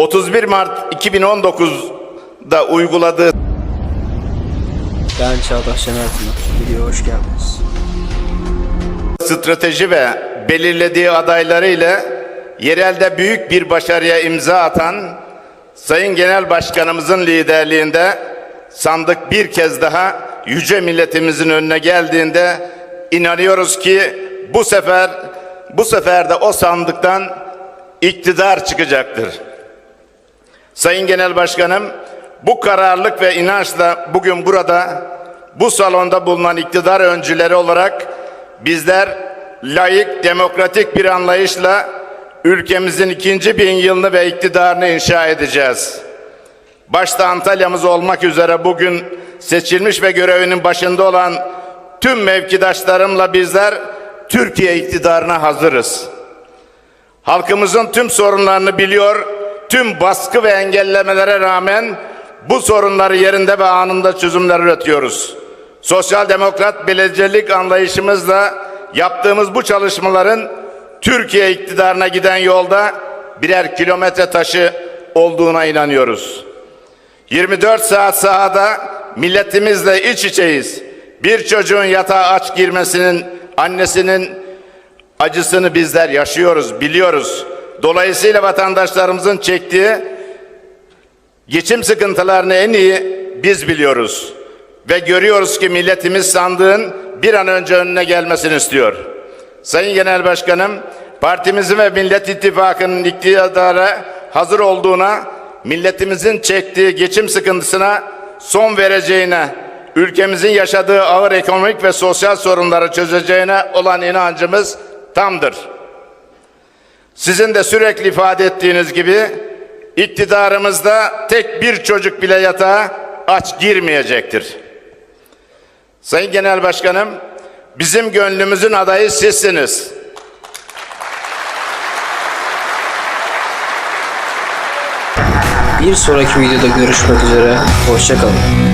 31 Mart 2019'da uyguladığı Ben Çağdaş Şener Tuna. Videoya hoş geldiniz. strateji ve belirlediği adayları ile yerelde büyük bir başarıya imza atan Sayın Genel Başkanımızın liderliğinde sandık bir kez daha yüce milletimizin önüne geldiğinde inanıyoruz ki bu sefer bu sefer de o sandıktan iktidar çıkacaktır. Sayın Genel Başkanım, bu kararlılık ve inançla bugün burada bu salonda bulunan iktidar öncüleri olarak bizler layık, demokratik bir anlayışla ülkemizin ikinci bin yılını ve iktidarını inşa edeceğiz. Başta Antalya'mız olmak üzere bugün seçilmiş ve görevinin başında olan tüm mevkidaşlarımla bizler Türkiye iktidarına hazırız. Halkımızın tüm sorunlarını biliyor, tüm baskı ve engellemelere rağmen bu sorunları yerinde ve anında çözümler üretiyoruz. Sosyal demokrat belediyecilik anlayışımızla yaptığımız bu çalışmaların Türkiye iktidarına giden yolda birer kilometre taşı olduğuna inanıyoruz. 24 saat sahada milletimizle iç içeyiz. Bir çocuğun yatağa aç girmesinin annesinin acısını bizler yaşıyoruz, biliyoruz. Dolayısıyla vatandaşlarımızın çektiği geçim sıkıntılarını en iyi biz biliyoruz. Ve görüyoruz ki milletimiz sandığın bir an önce önüne gelmesini istiyor. Sayın Genel Başkanım, partimizin ve Millet İttifakı'nın iktidara hazır olduğuna, milletimizin çektiği geçim sıkıntısına son vereceğine, ülkemizin yaşadığı ağır ekonomik ve sosyal sorunları çözeceğine olan inancımız tamdır. Sizin de sürekli ifade ettiğiniz gibi iktidarımızda tek bir çocuk bile yatağa aç girmeyecektir. Sayın Genel Başkanım, bizim gönlümüzün adayı sizsiniz. Bir sonraki videoda görüşmek üzere. Hoşçakalın.